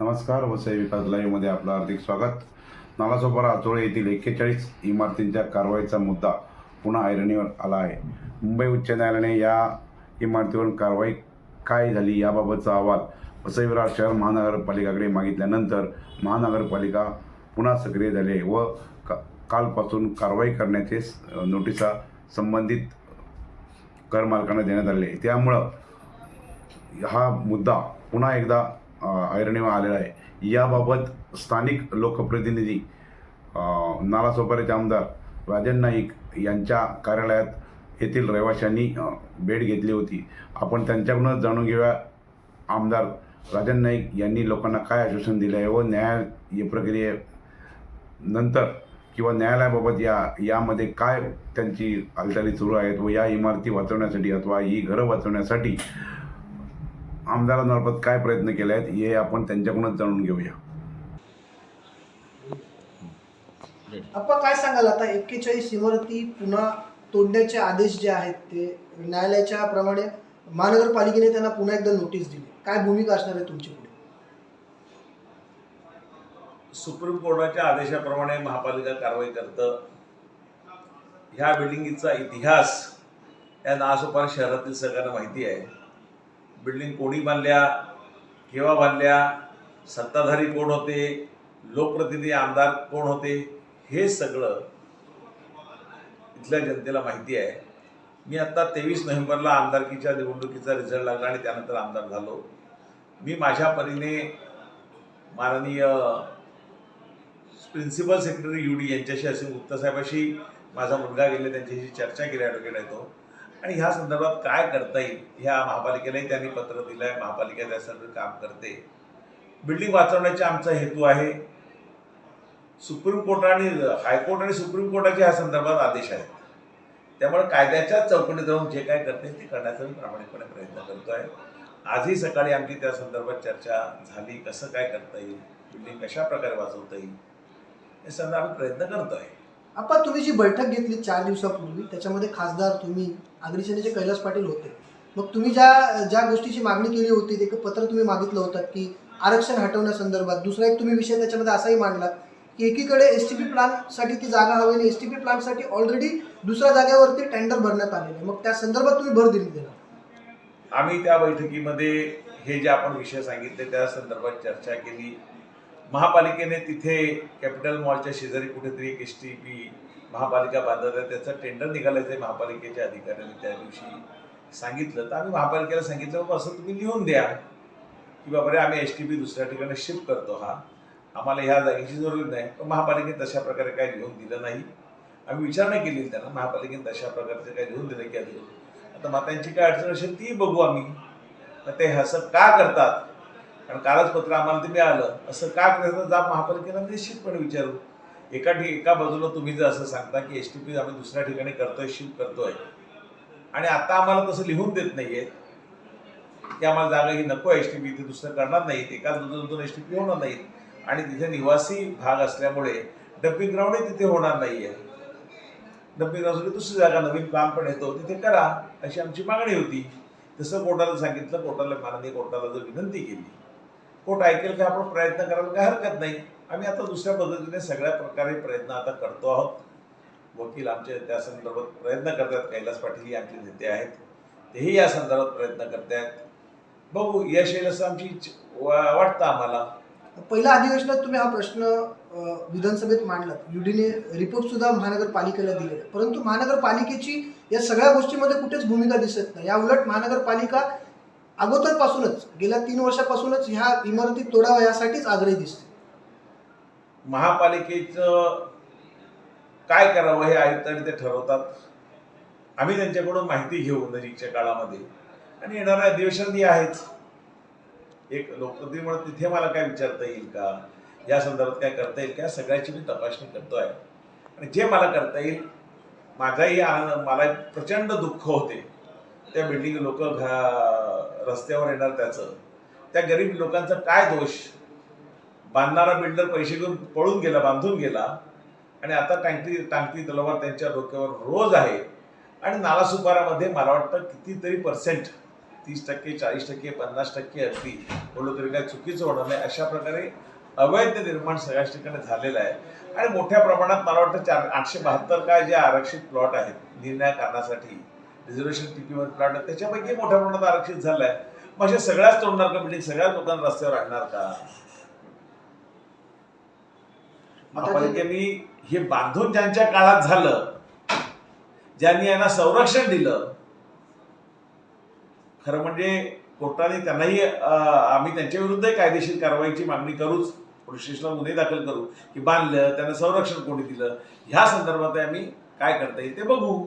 नमस्कार वसई विकास लाईव्हमध्ये आपलं हार्दिक स्वागत. नालासोपारा आचोळे येथील एक्केचाळीस इमारतींच्या कारवाईचा मुद्दा पुन्हा ऐरणीवर आला आहे. मुंबई उच्च न्यायालयाने या इमारतीवर कारवाई काय झाली याबाबतचा अहवाल वसई विरार शहर महानगरपालिकाकडे मागितल्यानंतर महानगरपालिका पुन्हा सक्रिय झाले व का कालपासून कारवाई करण्याचे नोटिसा संबंधित करमालकांना देण्यात आले त्यामुळं हा मुद्दा पुन्हा एकदा ऐरणीवर आलेला आहे. याबाबत स्थानिक लोकप्रतिनिधी अ, नालासोपाऱ्याचे आमदार राजन नाईक यांच्या कार्यालयात येथील रहिवाशांनी भेट घेतली होती. आपण त्यांच्याकडूनच जाणून घेऊया आमदार राजन नाईक यांनी लोकांना काय आश्वासन दिलं आहे व न्याय प्रक्रियेनंतर किंवा न्यायालयाबाबत या यामध्ये काय त्यांची हालचाली सुरू आहेत व या इमारती वाचवण्यासाठी अथवा ही घरं वाचवण्यासाठी आमदारांमार्फत काय प्रयत्न केले आहेत हे आपण त्यांच्याकडूनच जाणून घेऊया. आपण काय सांगाल? आता एक्केचाळीस इमारती पुन्हा तोडण्याचे आदेश जे आहेत ते न्यायालयाच्या प्रमाणे महानगरपालिकेने त्यांना पुन्हा एकदा नोटीस दिली. काय भूमिका असणार आहे तुमची पुढे सुप्रीम कोर्टाच्या आदेशाप्रमाणे महापालिका कारवाई करतं. ह्या बिल्डिंगचा इतिहास या नासोपार शहरातील सगळ्यांना माहिती आहे. बिल्डिंग कोणी बांधल्या केव्हा बांधल्या सत्ताधारी कोण होते लोकप्रतिनिधी आमदार कोण होते हे सगळं इथल्या जनतेला माहिती आहे. मी आत्ता तेवीस नोव्हेंबरला आमदारकीच्या निवडणुकीचा रिझल्ट लागला आणि त्यानंतर आमदार झालो. मी माझ्या परीने माननीय प्रिन्सिपल सेक्रेटरी यू डी यांच्याशी असे गुप्तासाहेबाशी माझा मुलगा गेले त्यांच्याशी चर्चा केली ॲडव्होकेट आहे तो. आणि ह्या संदर्भात काय करता येईल? ह्या महापालिकेलाही त्यांनी पत्र दिलं आहे महापालिका त्यासाठी काम करते. बिल्डिंग वाचवण्याचा आमचा हेतू आहे. सुप्रीम कोर्ट आणि हायकोर्ट आणि सुप्रीम कोर्टाचे ह्या संदर्भात आदेश आहेत. त्यामुळे कायद्याच्या चौकटीत जाऊन जे काय करते ते करण्याचा मी प्रामाणिकपणे प्रयत्न करतो आहे आजही सकाळी आमची त्या संदर्भात चर्चा झाली. कसं काय करता येईल? बिल्डिंग कशा प्रकारे वाचवता येईल? हे सगळं आम्ही प्रयत्न करतो आहे आपण तुम्ही जी बैठक घेतली चार दिवसापूर्वी त्याच्यामध्ये खासदार तुम्ही अग्निसेनेचे कैलास पाटील होते. मग तुम्ही ज्या ज्या गोष्टीची मागणी केली होती ते एक पत्र तुम्ही मागितलं होतं की आरक्षण हटवण्यासंदर्भात दुसरा एक तुम्ही विषय त्याच्यामध्ये असाही मांडला की एकीकडे एस टी पी प्लांटसाठी ती जागा हवी आणि एस टी पी प्लांटसाठी ऑलरेडी दुसऱ्या जागेवरती टेंडर भरण्यात आलेले मग त्या संदर्भात तुम्ही भर दिली त्याला. आम्ही त्या बैठकीमध्ये हे जे आपण विषय सांगितले त्या संदर्भात चर्चा केली. महापालिकेने तिथे कॅपिटल मॉलच्या शेजारी कुठेतरी एक एस टी पी महापालिका बांधत आहे. त्याचं टेंडर निघालायचं आहे महापालिकेच्या अधिकाऱ्यांनी त्या दिवशी सांगितलं. तर आम्ही महापालिकेला सांगितलं बाबा असं तुम्ही लिहून द्या की बाबा रे आम्ही एस टी पी दुसऱ्या ठिकाणी शिफ्ट करतो हा. आम्हाला ह्या जागेची जरूर नाही. पण महापालिकेने तशा प्रकारे काय लिहून दिलं नाही. आम्ही विचारणा केली त्यांना. महापालिकेने तशा प्रकारचं काय लिहून दिलं की आता मग त्यांची काय अडचण असेल ती बघू आम्ही. मग ते असं का करतात? कारण कागदपत्र आम्हाला ते मिळालं. असं का करायचं जा महापालिकेला निश्चितपणे विचारू. एका ठिक एका बाजूला तुम्ही जर असं सांगता की एस टी पी आम्ही दुसऱ्या ठिकाणी करतोय शिफ्ट करतोय. आणि आता आम्हाला तसं लिहून देत नाहीये. की आम्हाला जागा ही नको एस टी पी इथे दुसरं करणार नाहीत. एका बाजूला दोन एस टी पी होणार नाहीत. आणि तिथे निवासी भाग असल्यामुळे डम्पिंग ग्राउंडही तिथे होणार नाहीये. डम्पिंग ग्राउंडसाठी दुसरी जागा नवीन काम पण येतो. तिथे करा अशी आमची मागणी होती. तसं कोर्टाला सांगितलं. कोर्टाला माननीय कोर्टाला जर विनंती केली. कोर्ट ऐकेल का? आपण प्रयत्न करायला काही हरकत नाही. आम्ही आता दुसऱ्या पद्धतीने सगळ्या प्रकारे प्रयत्न आता करतो आहोत. वकील आमचे त्या संदर्भात प्रयत्न करतात. कैलास पाटील हे आमचे नेते आहेत. तेही या संदर्भात प्रयत्न करतायत. बघू यश येईल असं आमची वा- वाटतं आम्हाला. पहिल्या अधिवेशनात तुम्ही हा प्रश्न विधानसभेत मांडला युडीने रिपोर्ट सुद्धा महानगरपालिकेला दिलेला परंतु महानगरपालिकेची या सगळ्या गोष्टीमध्ये कुठेच भूमिका दिसत नाही. या उलट महानगरपालिका अगोदरपासूनच गेल्या तीन वर्षापासूनच ह्या इमारती तोडाव्या यासाठीच आग्रही दिसते. महापालिकेचं काय करावं हे आयुक्तांनी ते ठरवतात. आम्ही त्यांच्याकडून माहिती घेऊ नजीकच्या काळामध्ये. आणि येणाऱ्या अधिवेशनातही आहेच. एक लोकप्रतिनिधी म्हणून तिथे मला काय विचारता येईल का? या संदर्भात काय करता येईल का? या सगळ्याची मी तपासणी करतो आहे. आणि जे मला करता येईल माझाही आनंद मला प्रचंड दुःख होते. त्या बिल्डिंग लोक रस्त्यावर येणार त्याचं. त्या गरीब लोकांचा काय दोष? बांधणारा बिल्डर पैसे घेऊन पळून गेला बांधून गेला. आणि आता टांगती टांगती तलवार त्यांच्या डोक्यावर रोज आहे. आणि नालासुपारामध्ये मला वाटतं कितीतरी पर्सेंट तीस टक्के चाळीस टक्के पन्नास टक्के अगदी बोललो तरी काय चुकीचं होणार नाही. अशा प्रकारे अवैध निर्माण सगळ्याच ठिकाणी झालेलं आहे. आणि मोठ्या प्रमाणात मला वाटतं चार आठशे बहात्तर काय जे आरक्षित प्लॉट आहेत निर्णय करण्यासाठी रिझर्वेशन टी मध्ये प्लॉट त्याच्यापैकी मोठ्या प्रमाणात आरक्षित झालं आहे मग अशा सगळ्याच तोडणार का बिल्डिंग सगळ्याच लोकांना रस्त्यावर आणणार का? महापालिकेने हे बांधून ज्यांच्या काळात झालं ज्यांनी यांना संरक्षण दिलं खरं म्हणजे कोर्टाने त्यांनाही आम्ही त्यांच्या विरुद्धही कायदेशीर कारवाईची मागणी करूच पोलीस स्टेशनला गुन्हे दाखल करू की बांधलं त्यांना संरक्षण कोणी दिलं. ह्या संदर्भात आम्ही काय करता येईल ते बघू.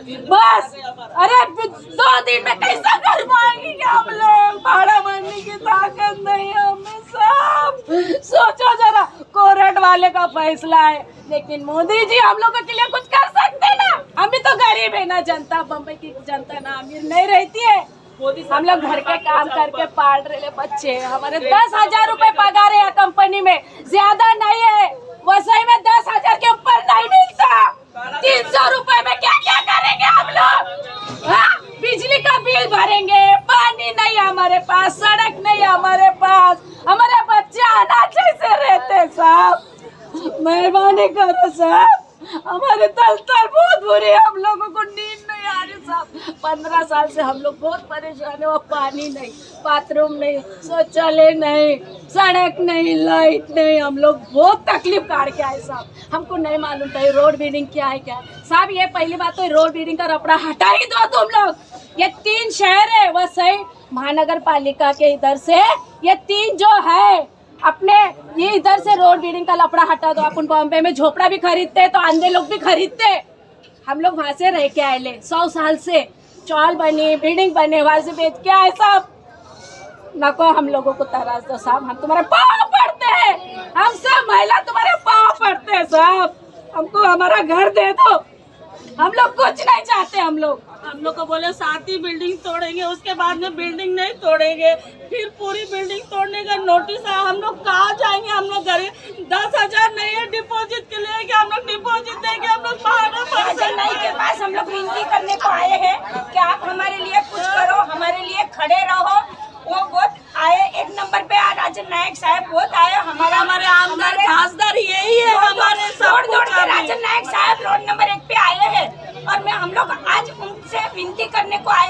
बस। अरे दो दिन में कैसा घर पाएँगे हम लोग? भाड़ा भरने की ताकत नहीं हमें सब। सोचो जरा कोर्ट वाले का फैसला है। लेकिन मोदी जी हम लोगों के लिए कुछ कर सकते ना? हम भी तो गरीब है ना जनता बम्बई की जनता ना अमीर नहीं रहती है। हम लोग घर के काम करके पाल रहे बच्चे हमारे दस हज़ार रूपए पगार है कंपनी में। ज़्यादा नहीं है। वसई में दस हज़ार के ऊपर नहीं मिलता। तीन सौ रूपए में क्या क्या करेंगे हम लोग? हाँ? बिजली का बिल भरेंगे पानी नहीं हमारे पास सड़क नहीं हमारे पास। हमारे बच्चे अनाज जैसे रहते साहब। मेहरबानी करो साहब। हमारे तल तल बहुत बुरी हम लोगों को साहब पंद्रह साल से हम लोग बहुत परेशान है वो पानी नहीं, बाथरूम नहीं, शौचालय नहीं, सड़क नहीं, लाइट नहीं, हम लोग बहुत तकलीफ़ काट के आए साहब। हमको नहीं मालूम था रोड बिल्डिंग क्या है, क्या साहब, ये पहली बात तो रोड बिल्डिंग का रपड़ा हटा ही दो तुम लोग। ये तीन शहर है वह सही। महानगर पालिका के इधर से, ये तीन जो है, अपने, ये इधर से रोड बिल्डिंग का लपड़ा हटा दो। अपन बॉम्बे में झोपड़ा भी खरीदते हैं तो अंधे लोग भी खरीदते हैं। हम लोग वहाँ से रह के आए ले, सौ साल से। चौल बने बिल्डिंग बने, वहाँ से बेच के आए साहब नको हम लोगों को तराज दो साहब, हम तुम्हारे पाँव पड़ते हैं। हम सब महिला तुम्हारे पाँव पड़ते हैं साहब। हमको हमारा घर दे दो। हम लोग कुछ नहीं चाहते हम लोग। हम लोग को बोले सात ही बिल्डिंग तोड़ेंगे उसके बाद में बिल्डिंग नहीं तोड़ेंगे। फिर पूरी बिल्डिंग तोड़ने का नोटिस आया। हम लोग कहाँ जाएँगे? हम लोग गरीब। दस हज़ार नहीं है डिपॉजिट के लिए कि हम लोग डिपॉजिट देंगे हम लोग बारह के पास हम लोग विनती करने को आए हैं कि आप हमारे लिए कुछ करो हमारे लिए खड़े रहो। वो बहुत आए एक नंबर पे आज राजन नायक साहब बहुत आए हमारा हमारे आमदार खासदार यही है हमारे राजन नायक साहब रोड नंबर एक पे आए हैं और मैं हम लोग आए विनती करने को आए